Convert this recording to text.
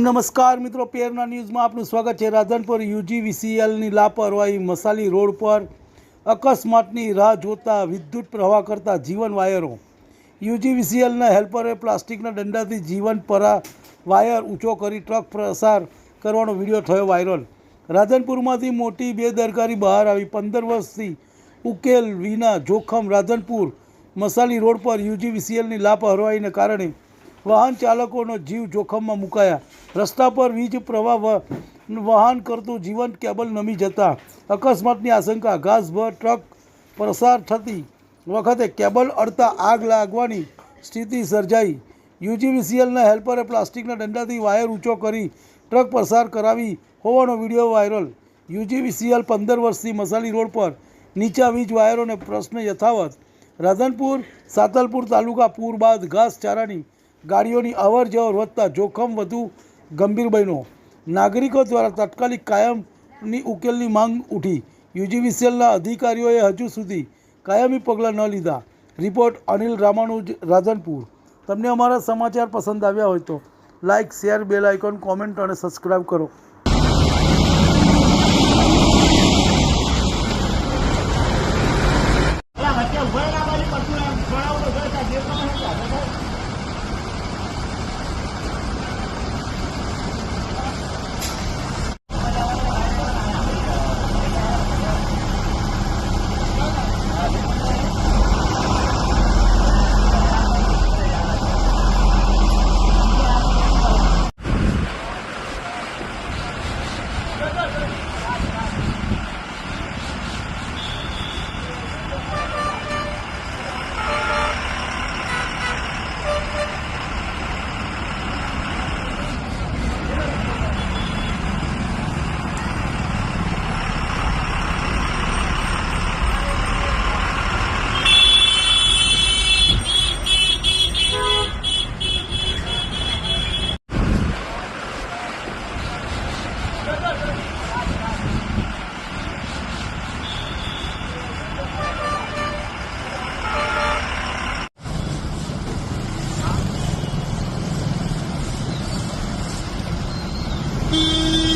નમસ્કાર મિત્રો પેરના ન્યૂઝમાં આપનું સ્વાગત છે. રાધનપુર યુજી વીસીએલની લાપરવાહી મસાલી રોડ પર અકસ્માતની રાહ જોતા વિદ્યુત પ્રવાહ કરતા જીવન વાયરો. યુજી વીસીએલના હેલ્પરે પ્લાસ્ટિકના દંડાથી જીવન પરા વાયર ઊંચો કરી ટ્રક પ્રસાર કરવાનો વીડિયો થયો વાયરલ. રાધનપુરમાંથી મોટી બેદરકારી બહાર આવી પંદર વર્ષથી ઉકેલ વિના જોખમ રાધનપુર મસાલી રોડ પર યુજી વીસીએલની લાપરવાહીને કારણે વાહન ચાલકોનો જીવ જોખમમાં મુકાયા. રસ્તા પર વીજ પ્રવાહ વહન કરતું જીવંત કેબલ નમી જતા અકસ્માતની આશંકા. ઘાસભર ટ્રક પ્રસાર થતી વખતે કેબલ અડતા આગ લાગવાની સ્થિતિ સર્જાઈ. યુજીવીસીએલના હેલ્પરે પ્લાસ્ટિકના દંડાથી વાયર ઊંચો કરી ટ્રક પસાર કરાવી હોવાનો વીડિયો વાયરલ. યુજીવીસીએલ પંદર વર્ષથી મસાલી રોડ પર નીચા વીજ વાયરોને પ્રશ્ન યથાવત. રાધનપુર, સાતલપુર તાલુકા પૂર બાદ ઘાસચારાની ગાડીઓની અવર જવર વધતા જોખમ વધુ ગંભીર બન્યો. નાગરિકો દ્વારા તાત્કાલિક કાયમની ઉકેલની માંગ ઉઠી. યુજીવીસીએલના અધિકારીઓએ હજુ સુધી કાયમી પગલાં ન લીધા. રિપોર્ટ અનિલ રામાનુજ, રાધનપુર. તમને અમારા સમાચાર પસંદ આવ્યા હોય તો like share, bell icon, comment અને સબસ્ક્રાઈબ કરો. Beep.